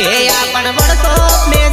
એ આપણ વળતો મેળ.